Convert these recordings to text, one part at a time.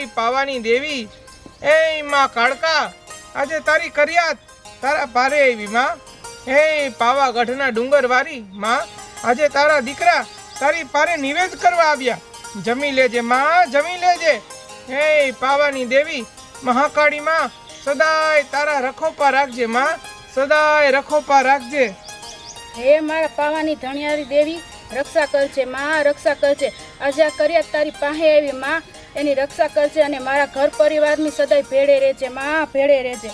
મારી પાવાની દેવી. એ માં કાળકા, આજે તારી કર્યાત. તારા ભારે આવી માં. હે પાવાગઢના ડુંગર વારી માં. આજે તારા દીકરા તારી પારે નિવેદ કરવા આવ્યા. જમી લેજે માં, જમી લેજે. હે પાવાની દેવી, મહાકાળી માં, સદાય તારા રખોપા રાખજે માં. સદાય રખોપા રાખજે. હે મારા પાવાની ધણિયારી દેવી, રક્ષા કરજે માં, રક્ષા કરજે. આજે કર્યા તારી પાસે આવી માં. એની રક્ષા કરજે અને મારા ઘર પરિવારની સદાય ભેળે રહેજે, માં ભેળે રહેજે.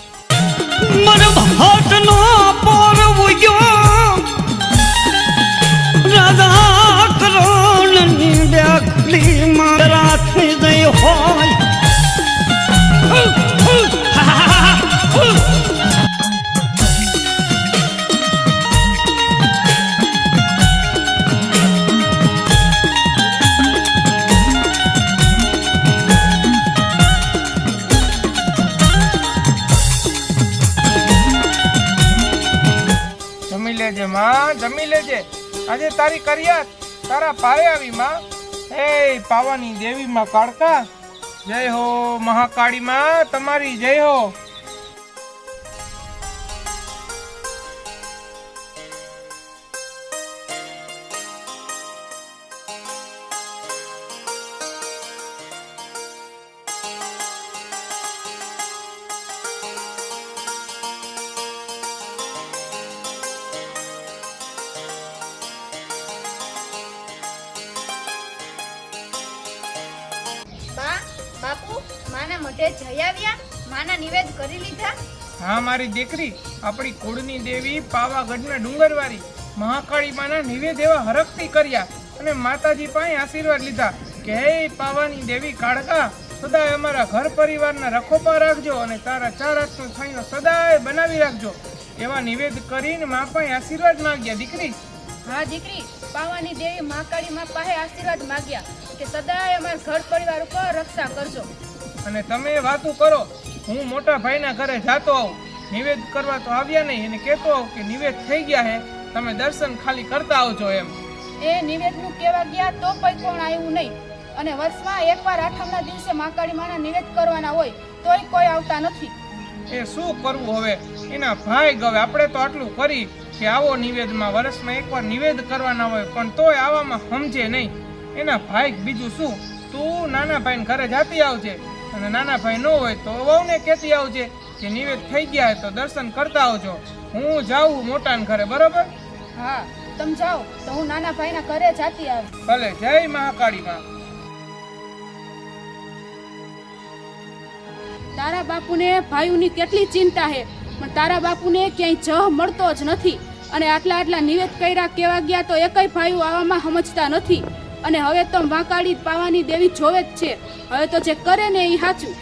રાધા કરોણની ડાકલી મારાથી દઈ હોય. લેજે, માં, જમી લેજે. આજે તારી કરિયાત, તારા પારે આવી, માં. હે પાવાની દેવી માં કાળકા. જય હો, મહાકાળી, માં. તમારી જય હો. મારી દીકરી આપણી કુળની દેવી પાવાગઢના ડુંગરવાળી મહાકાળી માના નિવેદ એવા હરખથી કર્યા અને માતાજી પાસે આશીર્વાદ લીધા કે હે પાવાની દેવી કાળકા સદાય અમારા ઘર પરિવારના રખોપા રાખજો અને તારા ચાર હાથનો છાંયો સદાય બનાવી રાખજો. એવા નિવેદ કરીને મા પાસે આશીર્વાદ માંગ્યા. દીકરી? હા દીકરી પાવાની દેવી મહાકાળી મા પાસે આશીર્વાદ માગ્યા કે સદાય અમારા ઘર પરિવાર ઉપર રક્ષા કરજો. અને તમે વાતું કરો. હું મોટા ભાઈના ઘરે જાતો આવું. નિવેદ કરવા તો આવ્યા નહીં. એને કહેતો કે નિવેદ થઈ ગયા હે તમે દર્શન ખાલી કરતા આવજો એમ. એ નિવેદનું કહેવા ગયા તો કોઈ કોણ આવ્યું નહીં. અને વર્ષમાં એકવાર આઠમના દિવસે માકાળી માના નિવેદ કરવાના હોય તોય કોઈ આવતા નથી. એ શું કરવું હવે? એના ભાઈ ગવે. આપણે તો આટલું કરી કે આવો નિવેદમાં વર્ષમાં એકવાર નિવેદ કરવાના હોય પણ તોય આવામાં સમજે નહીં. એના ભાઈ બીજું શું? તું નાના ભાઈને ઘરે જાતી આવજે. અને નાના ભાઈ ન હોય તો વહુને કહેતી આવજે. કે નિવેદ થઈ ગયા તો દર્શન કરતા આવજો. હું જાઉં મોટાને ઘરે બરોબર? હા તમે જાઓ. તો હું નાના ભાઈના ઘરે જાતી આવી ભલે જય મહાકાળી માં તારા બાપુને ભાઈઓની કેટલી ચિંતા છે પણ તારા બાપુને ક્યાંય જહ મળતો જ નથી. અને આટલા આટલા નિવેદ કર્યા કેવા ગયા તો એકય ભાઈઓ આવામાં સમજતા નથી. અને હવે તો વાંકાળી પાવાની દેવી જોવે જ છે. હવે તો જે કરે ને એ સાચું.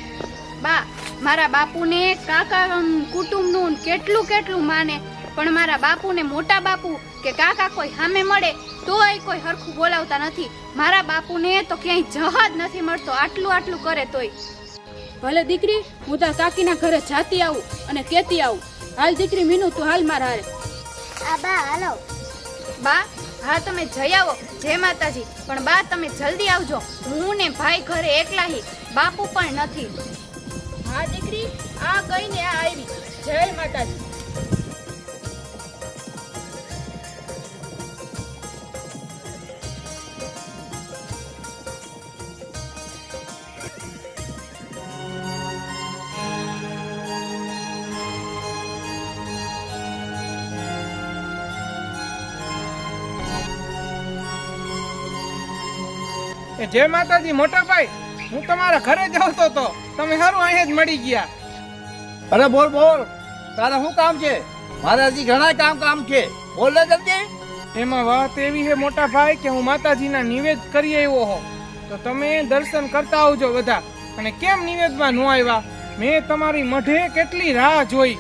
બા મારા બાપુને કાકા કુટુંબનું કેટલું કેટલું માને પણ મારા બાપુને મોટા બાપુ કે કાકા કોઈ સામે મળે તોય કોઈ હરખું બોલાવતા નથી. મારા બાપુને તો ક્યાંય જહાજ નથી મળતો આટલું આટલું કરે તોય. ભલે દીકરી હું તાર કાકીના ઘરે જાતી આવું અને કેતી આવું. હાલ દીકરી મીનુ તું હાલ મારા હારે. આ બા હાલો. બા હા તમે જઈ આવો જય માતાજી. પણ બા તમે જલ્દી આવજો. હું ને ભાઈ ઘરે એકલાહી બાપુ પણ નથી. હા દીકરી આ ગઈ ને આ આવી. જય માતાજી. જય માતાજી મોટા ભાઈ. હું તમારા ઘરે જ આવતો હતો. તમે સારું અહીંયા જ મળી ગયા. અરે બોલ બોલ. તારે શું કામ છે? મારે હજી ઘણા કામ કામ છે. બોલ ને જલ્દી. એમાં વાત એવી છે મોટા ભાઈ કે હું માતાજીના નિવેદ કરી આવ્યો હો તો તમે દર્શન કરતા આવજો બધા. અને કેમ નિવેદમાં ન આવ્યા? મેં તમારી મઢે કેટલી રાહ જોઈ.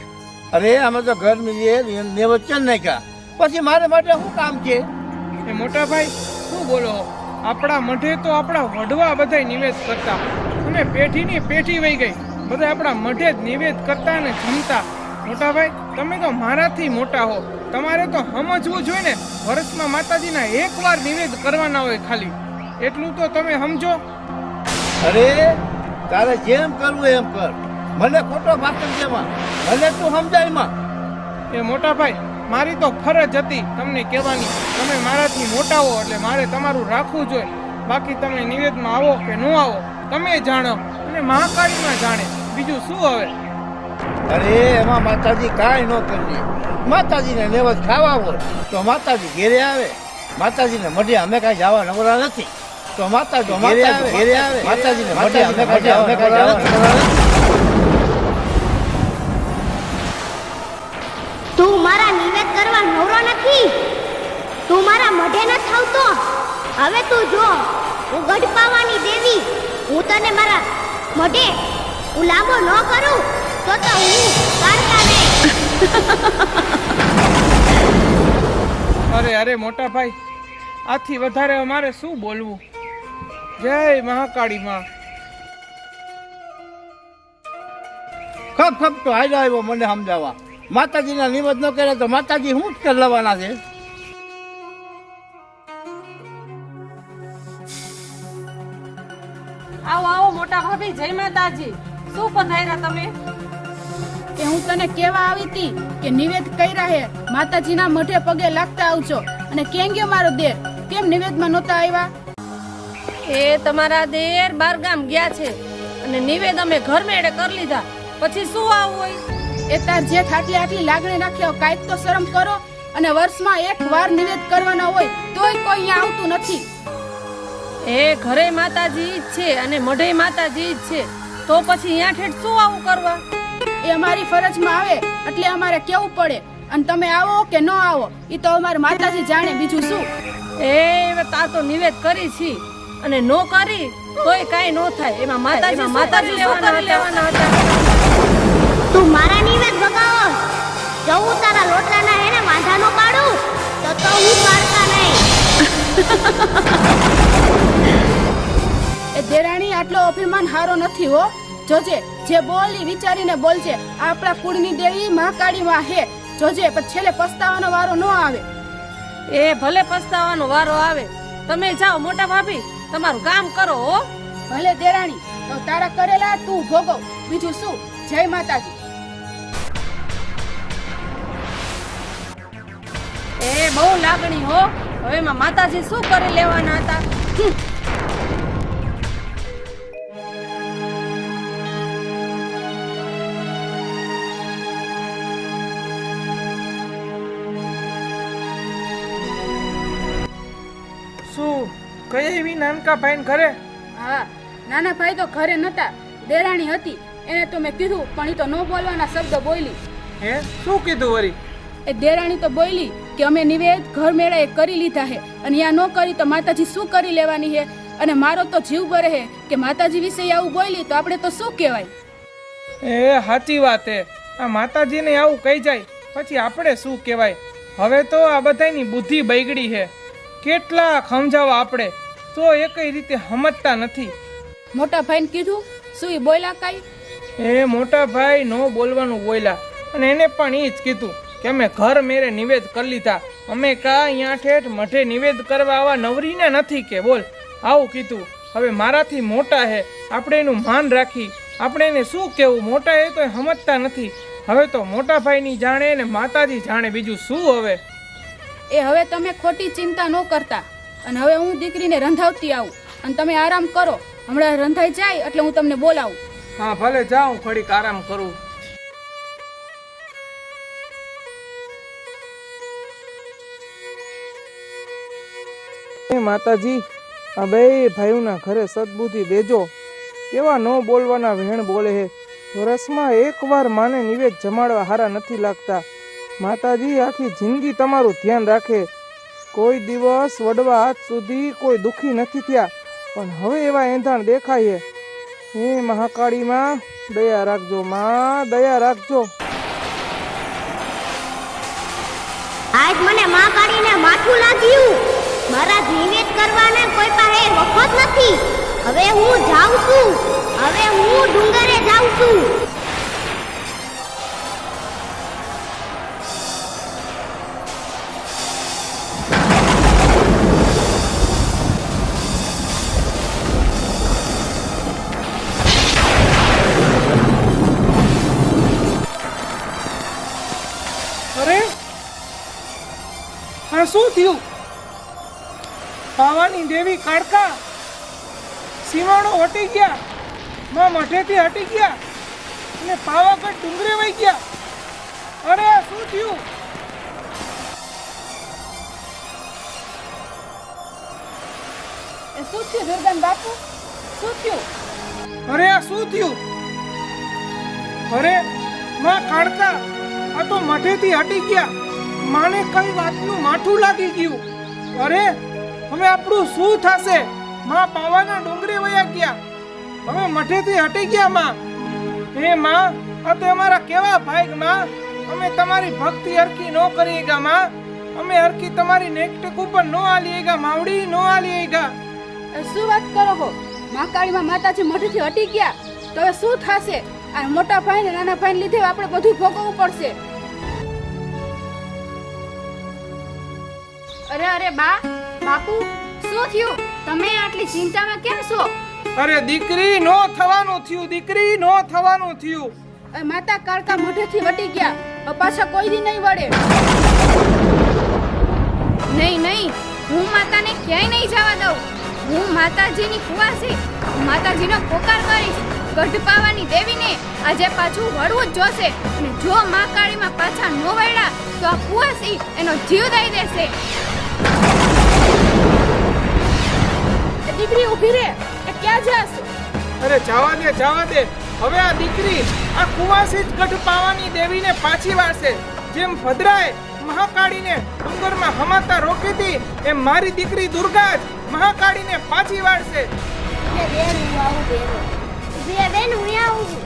અરે અમે તો ઘર મિલીએ ને વચન નાખ્યા? પછી મારે માટે શું કામ છે? એ મોટા ભાઈ શું બોલો? આપણા મઢે તો આપણા વડવા બધા નિવેદ કરતા. અને પેઢીની પેઢી વહી ગઈ. બધા આપણા મઢે જ નિવેદ કરતા અને જમતા. મોટા ભાઈ તમે તો મારાથી મોટા હો. તમારે તો સમજવું જોઈએ ને. વર્ષમાં માતાજીના એકવાર નિવેદ કરવાના હોય ખાલી. એટલું તો તમે સમજો. અરે તારે જેમ કરવું એમ કર. મને ખોટો ભાષણ જેમાં મને તું સમજાયમાં. એ મોટા ભાઈ મારી તો ફરજ હતી તમને કહેવાની. તમે મારાથી મોટા હો એટલે મારે તમારું રાખવું જોઈએ. બાકી તમે નિવેદમાં આવો કે ન આવો તમે જાણો અને મહાકાળીમાં જાણે. બીજું શું હવે? અરે એમાં માતાજી કાંઈ ન કરીએ. માતાજીને લેવત ખાવા હોય તો માતાજી ઘેરે આવે. માતાજીને મઢે અમે કાંઈ જવા નવરા નથી. તો માતાજી ઘેરે આવે. ઘેરે આવે. માતાજીને મઢે અમે કાંઈ જવા નવરા નથી. તું મારા નિવેદ કરવા નવરો નથી. તું મારા મઢે ન થાવતો. હવે તું જો હું ગઢ પાવાની દેવી, હું તને મારા મઢે હું લાંબો ન કરું, તો તો હું કારતા નહીં. અરે અરે, મોટા ભાઈ, આથી વધારે મારે શું બોલવું? જય મહાકાળી માં. ખપ ખપ, તો હાલ્યો આવ્યો મને સમજાવવા. માતાજીના નિવેદ ન કરે તો માતાજી શું જ કરી લેવાના છે? આવો આવો મોટા ભાભી જય માતાજી. શું પધાર્યા તમે? કે હું તને કેવા આવી હતી કે નિવેદ કર્યા હે માતાજીના મઢે પગે લાગતા આવજો. અને કેમ ગયો મારો દેર કેમ નિવેદમાં નહોતા આવ્યા? એ તમારા દેર બારગામ ગયા છે. અને નિવેદ અમે ઘર મેળે કરી લીધા. પછી શું આવું હોય? એ તાર જેઠ આટલી આટલી લાગણી રાખ્યો કાંઈક તો શરમ કરો અને વર્ષમાં એક વાર નિવેદ કરવાના હોય તોય કોઈ અહીંયા આવતું નથી. એ ઘરે માતાજી છે અને મઢે માતાજી છે તો પછી અહીંયા ઠેઠ શું આવું કરવા? એ અમારી ફરજમાં આવે એટલે અમારે કેવું પડે? અને તમે આવો કે ન આવો એ તો અમારે માતાજી જાણે બીજું શું? એ તા તો નિવેદ કરી છી અને નો કરી તોય કાઈ નો થાય. એમાં માતાજી માતાજી લેવાના લેવાના હતા? તું મારા જો હું તારા લોટલાના હેને વાંધા નો પાડું તો તો હું પાડતા નહીં. એ દેરાણી આટલો અભિમાન હારો નથી હો. જોજે જે બોલી વિચારીને બોલજે આપણા કુળની દેવી મહાકાળી માં હે. જોજે પણ છેલ્લે પસ્તાવાનો વારો ન આવે. એ ભલે પસ્તાવાનો વારો આવે તમે જાઓ મોટા ભાભી તમારું કામ કરો હો. ભલે દેરાણી તો તારા કરેલા તું ભોગવ. બીજું શું? જય માતાજી. એ બહુ લાગણી હો. હવે એમાં માતાજી શું કરી લેવાના હતા? શું? કઈ એવી નાનકા ભાઈ ઘરે? હા નાના ભાઈ તો ઘરે નતા. દેરાણી હતી. એને તો મેં કીધું પણ એ તો ન બોલવાના શબ્દ બોલી. હે? શું કીધું વરી? એ દેરાણી તો બોલી કે અમે નિવેદ ઘર મેળાએ કરી લીધા હે અને યા ન કરી તો માતાજી શું કરી લેવાની હે? અને મારો તો જીવ બરે હે કે માતાજી વિશે આવું બોલી તો આપણે તો શું કહેવાય? એ સાચી વાત હે. આ માતાજીને આવું કહી જાય પછી આપણે શું કહેવાય? હવે તો આ બધાની બુદ્ધિ બગડી છે કેટલા સમજાવવા આપણે તો એકઈ રીતે સમજતા નથી. મોટા ભાઈને કીધું? શું એ બોલ્યા કાંઈ? એ મોટા ભાઈ નો બોલવાનું બોલ્યા અને એને પણ એ જ કીધું. કે અમે ઘર મેરે નિવેદ કરી લીધા? અમે કા અહીંયા ઠેઠ મઠે નિવેદ કરવા આવા નવરીને નથી કે બોલ. આવું કીધું. હવે મારાથી મોટા હે. આપણે એનું માન રાખી. આપણે એને શું કહેવું મોટા એ તો સમજતા નથી. હવે તો મોટા ભાઈની જાણે ને માતાજી જાણે બીજું શું હવે? એ હવે તમે ખોટી ચિંતા ન કરતા. અને હવે હું દીકરીને રંધાવતી આવું. અને તમે આરામ કરો. હમણાં રંધાઈ જાય એટલે હું તમને બોલાવું. હા ભલે જાઉં ઘડીક આરામ કરું. માતાજી, આ બે ભાઈઓના ઘરે સદબુદ્ધિ દેજો કેવા ન બોલવાના વેણ બોલે હે. વર્ષમાં એકવાર માને નિવેદ જમાડવા હારા નથી લાગતા. માતાજી, આખી જિંદગી તમારું ધ્યાન રાખે. કોઈ દિવસ વડવા હાથ સુધી કોઈ દુઃખી નથી થયા, પણ હવે એવા એંધાણ દેખાય હે મહાકાળીમાં, દયા રાખજો માં, દયા રાખજો. આજ મને મહાકાળીને માથું લાગ્યું. મારા જીવિત કરવાને કોઈ પાસે વખત નથી હવે હું જાઉં છું હવે હું ડુંગરે જાઉં છું શું થયું પાવાની દેવી કાળકા સીમાડો હટી ગયા માં મઠેથી હટી ગયા અને પાવાગઢ ડુંગરે વહી ગયા. અરે શું થયું? એ શું થયું દુર્ગન બાપુ? શું થયું? અરે આ શું થયું? અરે માં કાઢતા આ તો મઠેથી હટી ગયા. માને કઈ વાતનું માઠું લાગી ગયું? અરે હવે આપણું શું થશે? માં પાવાના ડુંગરે વયા ગયા. હવે મઠેથી હટી ગયા માં. હે માં, આ તો અમારા કેવા ભાઈ માં? અમે તમારી ભક્તિ હરકી ન કરી ગયા માં. અમે હરકી તમારી નેકટક ઉપર નો આલી ગયા, માવડી નો આલી એ શું વાત કરો હો? મહાકાળીમાં માતાજી મઠેથી હટી ગયા. તો હવે શું થશે? આ મોટા ભાઈ ને નાના ભાઈ લીધે આપણે બધું ભોગવવું પડશે. અરે અરે બા બાપુ શું થયું? તમે આટલી ચિંતામાં કેમ છો? અરે દીકરી નો થવાનું થયું દીકરી નો થવાનું થયું. એ માતા કાળકા મોઢેથી વટી ગયા. પાછા કોઈ દી નહીં વળે નહીં નહીં હું માતાને ક્યાંય નહીં જવા દઉં. હું માતાજીની કુવાસી હું માતાજીનો પોકાર કરીશ. ગઢ પાવાની દેવીને આજે પાછું વળવું જ જોશે. અને જો મા કાળીમાં પાછા નો વળ્યા તો આ કુવાસી એનો જીવ દઈ દેશે. દીકરી ઊભી રે ક્યાં જાસ અરે જવા દે જવા દે. હવે આ દીકરી આ કુવાસી ગઢ પાવાની દેવીને પાછી વાળશે જેમ ભદ્રાએ મહાકાળીને ડુંગરમાં હમાતા રોકી હતી એમ મારી દીકરી દુર્ગા જ મહાકાળીને પાછી વાળશે બેન હું આવું બેન બેન હું આવું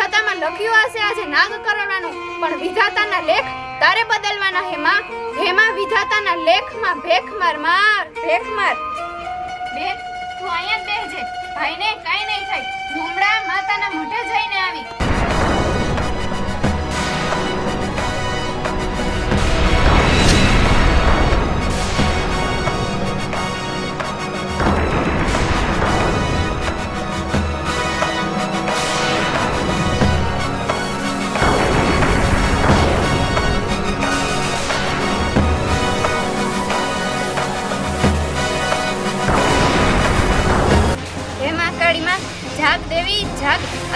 વિધાતામાં લખ્યું હશે આજે નાગ કરવાનું પણ વિધાતાના લેખ તારે બદલવાના હે માં હે માં વિધાતાના લેખમાં ભેખ માર માર, ભેખ માર. બેન, તું અહીંયા જ બેસજે. ભાઈને કાઈ નહીં થાય. હું માતાના મોઢે જઈને આવી.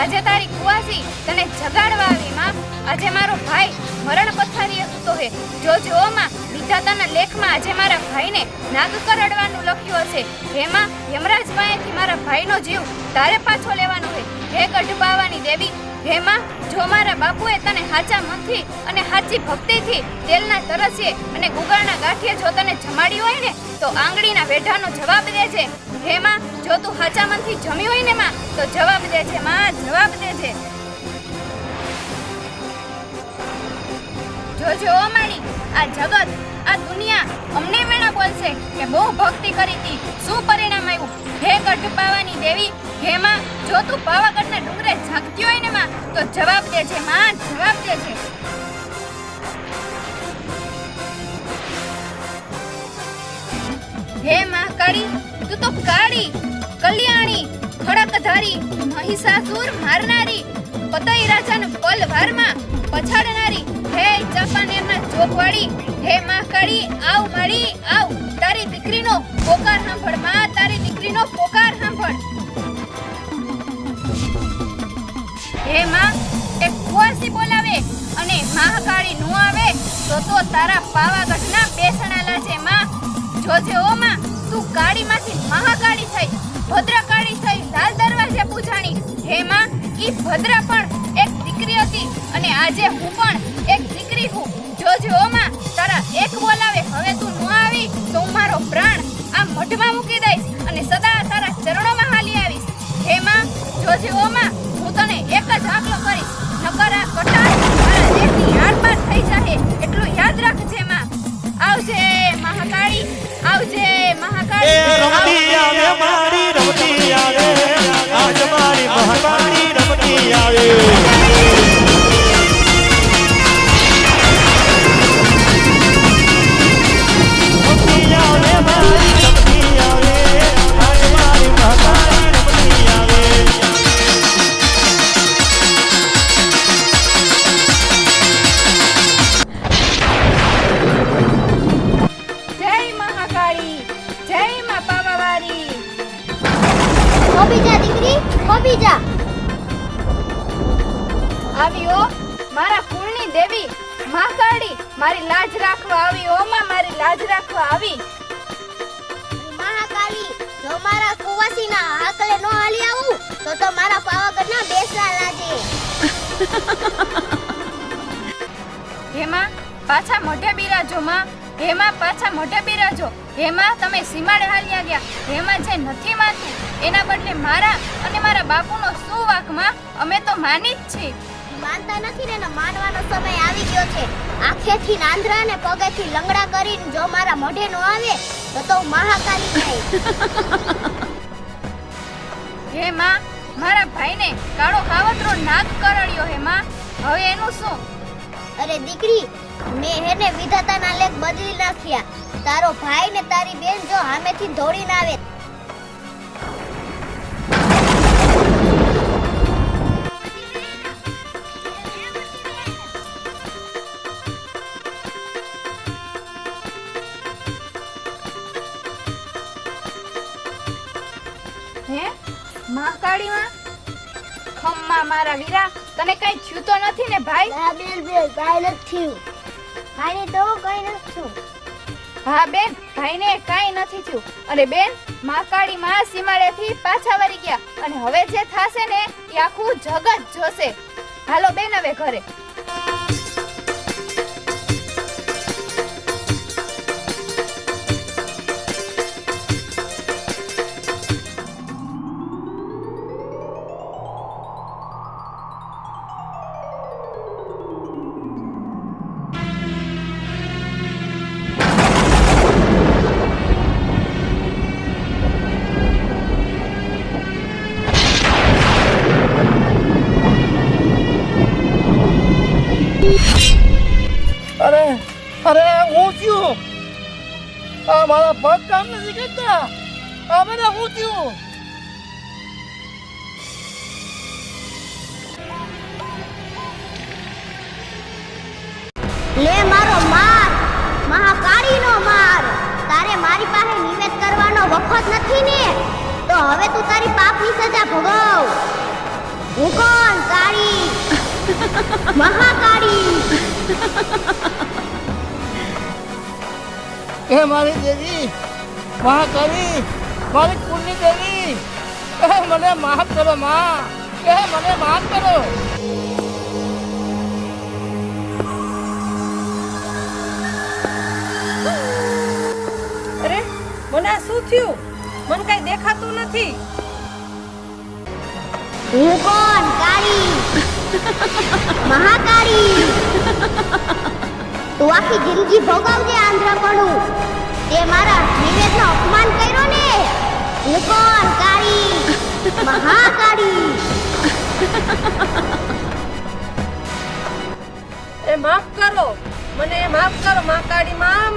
આજે તારી કુવાસી તને જગાડવા આવી, માં. આજે મારો ભાઈ મરણ પથારીએ સૂતો હે. જો જો માં. વિધાતાના લેખમાં આજે મારા ભાઈને નાગ કરડવાનું લખ્યું હશે. હે, માં, યમરાજ પાસેથી મારા ભાઈનો જીવ તારે પાછો લેવાનો હે. હે ગઢ દેવી. હે, માં, જો મારા બાપુએ તને હાચા મનથી અને હાચી ભક્તિથી તેલના તરસીએ અને ગુગાળના ગાંઠિયે જો તને જમાડી હોય ને, તો આંગળીના વેઢાનો જવાબ દેજે. હે માં જો તું હાચા મનથી જમી હોય ને માં, તો જવાબ દેજે માં, જવાબ દેજે જોજો ઓ મારી, આ જગત, આ દુનિયા અમને વેણા બોલશે કે બહુ ભક્તિ કરી હતી. શું પરિણામ આવ્યું? હે ગઢ પાવાની દેવી હે માં જો તું પાવાગઢના ડુંગરે ઝાંકતી હોય ને માં, તો જવાબ દેજે માં, જવાબ દેજે હે મહાકાળી તું કાળી, કલ્યાણી, ખડકધારી, મહિષાસુર મારનારી, પતઈ રાજાને પલવારમાં પછાડનારી, હે ચાંપાનેરના જોગવાળી હે મહાકાળી આવ મારી આવ, તારી દીકરીનો પોકાર સાંભળ, માં, તારી દીકરીનો પોકાર સાંભળ. હે માં એક કુંવરસી બોલાવે અને મહાકાળી નું આવે, તો તો તારા પાવાગઢના બેસણાલા છે, માં. જોજે ઓ માં. તું કાળીમાંથી મહાકાળી થઈ, ભદ્રકાળી થઈ, લાલ દરવાજે પૂજાણી. હે ઈ ભદ્ર પણ એક દીકરી હતી અને આજે હું પણ એક દીકરી હું. જોજો માં તારા એક બોલાવે, હવે તું ન આવી, તો હું મારો પ્રાણ આ મઢમાં મૂકી દઈશ અને સદા તારા ચરણોમાં હાલી આવીશ. હે માં જોજે માં હું તને એક જ આકલો કરીશ. નકર આ કટાર મારા દેહની આરપાર થઈ જાહે, એટલું યાદ રાખજે માં આવજે મહાકાળી આવજે મહાકાળી. રમતી આવે મારી દેવી મહાકાળી મારી લાજ રાખવા આવી ઓ માં મારી લાજ રાખવા આવી. મહાકાળી જો મારા કુવાસીના હાકલે નો હાલી આવું તો તો મારા પાવાગઢના બેસરા લાગે. હેમાં પાછા મોઢે બિરાજો માં. હેમાં પાછા મોઢે બિરાજો. હેમાં તમે સીમાડે હાલ્યા ગયા. હેમાં જે નથી માનતું એના બદલે મારા અને મારા બાપુનો શું વાકમાં? અમે તો માની જ છીએ. માનતા નથી ને માનવાનો સમય આવી ગયો છે. આંખેથી નાંદરા ને પગેથી લંગડા કરીને જો મારા મોઢે નો આવે તો તો મહાકાલી થાય હે માં મારા ભાઈને કાળો કાવતરો નાગ કરડ્યો હે માં. હવે એનું શું? અરે દીકરી મેં હેને વિધાતાના લેખ બદલી નાખ્યા. તારો ભાઈ ને તારી બેન જો હામેથી દોડીને આવે. મારા વીરા તને કઈ થયું તો નથી ને ભાઈ? ના બેન બેન કાંઈ નથી. થયું ભાઈને તો કઈ નથી થયું. હા બેન ભાઈને કઈ નથી થયું. અને બેન માકાળી માં સીમાડેથી પાછા વળી ગયા. અને હવે જે થાશે ને એ આખું જગત જોશે. હાલો બેન હવે ઘરે. પગ કામ નથી કરતા? આ હું થયું? લે મારો માર, મહાકાળીનો માર. તારે મારી પાસે નિવેદ કરવાનો વખત નથી ને? તો હવે તું તારી પાપની સજા ભોગવ. હું કોણ, કાળી? મહાકાળી? એ મારી દેવી મહાકાળી મારી કુળની દેવી. મને માફ કરો માં. કે મને માફ કરો. અરે મને આ શું થયું? મને કઈ દેખાતું નથી. હું કોણ? કાળી. મહાકાળી. તું આખી જિંદગી ભોગવજે આંધ્રપણું તે મારા નિવેદનો અપમાન કર્યો ને? હું કોણ કાળી મહાકાળી. એ માફ કરો. મને માફ કરો મહાકાળી માં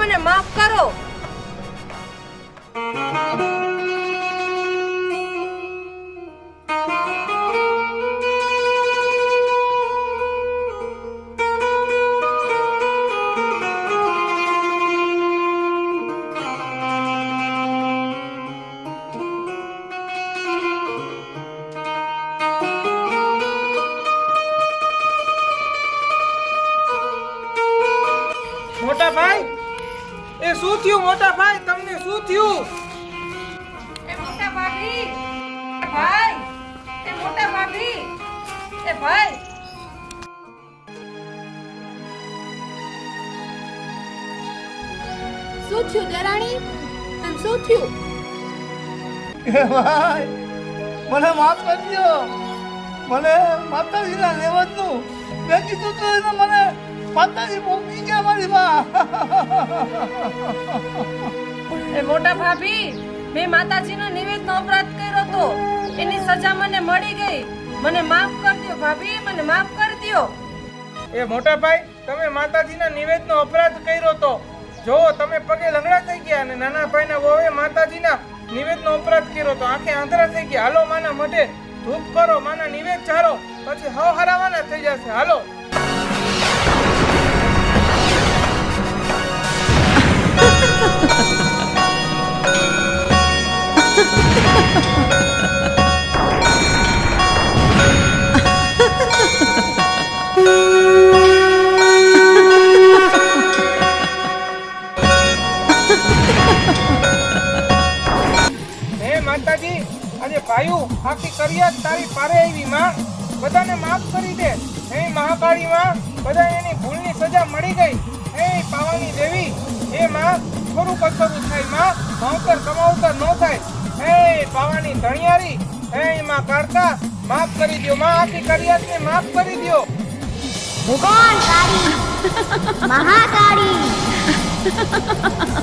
ભાઈ મને માફ કરજો મને માતાજીના લેવતનું મેં કીધું તો એને મને માતાજી મોકલી ગયા મારી માં એ મોટા ભાભી મેં માતાજીનો નિવેદનો અપરાધ કર્યો તો. એની સજા મને મળી ગઈ. મને માફ કરી દ્યો ભાભી મને માફ કરી દ્યો. એ મોટા ભાઈ તમે માતાજીના નિવેદનો અપરાધ કર્યો તો. જો તમે પગે લંગડા થઈ ગયા અને નાના ભાઈના વહુએ માતાજીના નિવેદનો અપરાધ કર્યો તો આંખે આંધળા થઈ ગયા. હાલો, માના મઢે ધૂપ કરો, માના નિવેદ ચારો પછી હવ હરાવાના થઈ જશે. હાલો. આખી કરિયાત તારી પારે આવી માં. બધાને માફ કરી દે. હે મહાકાળી માં બધા એની ભૂલની સજા મળી ગઈ. હે પાવાની દેવી, હે માં, ખરું કચરું થાયમાં. ભાવતર કમાવતર ન થાય. હે પાવાની ધણિયારી, હે માં કાળકા માફ કરી દો માં. આખી કરિયાતને માફ કરી દો ભગવાન કાળી, મહાકાળી.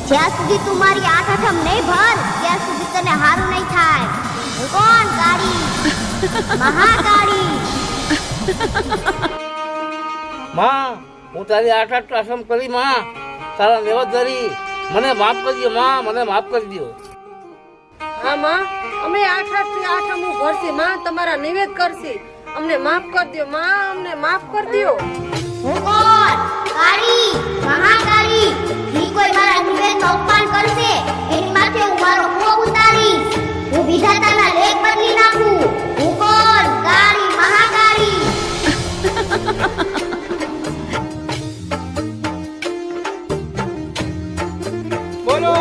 જ્યાં સુધી તું મારી આઠ આઠમ નહીં ભર, ત્યાં સુધી તને હારું નહીં થાય. કોણ કાળી મહાકાળી. માં હું તારી આઠ આઠ આશ્રમ કરી માં. તારા ધરી. મને માફ કરજો માં મને માફ કરી દો હા માં. અમે આઠ આઠથી આઠ હું ભરશે માં. તમારા નિવેદ કરશે. અમને માફ કરી દો માં. અમને માફ કરી દો હું કોણ કાળી મહાકાળી. જી કોઈ મારા નિવેદનું અપમાન કરશે એની માથે હું મારો મોહ ઉતારીશ. હું વિધાતાના લેખ બદલી નાખું. હું કોણ કાળી બોલો.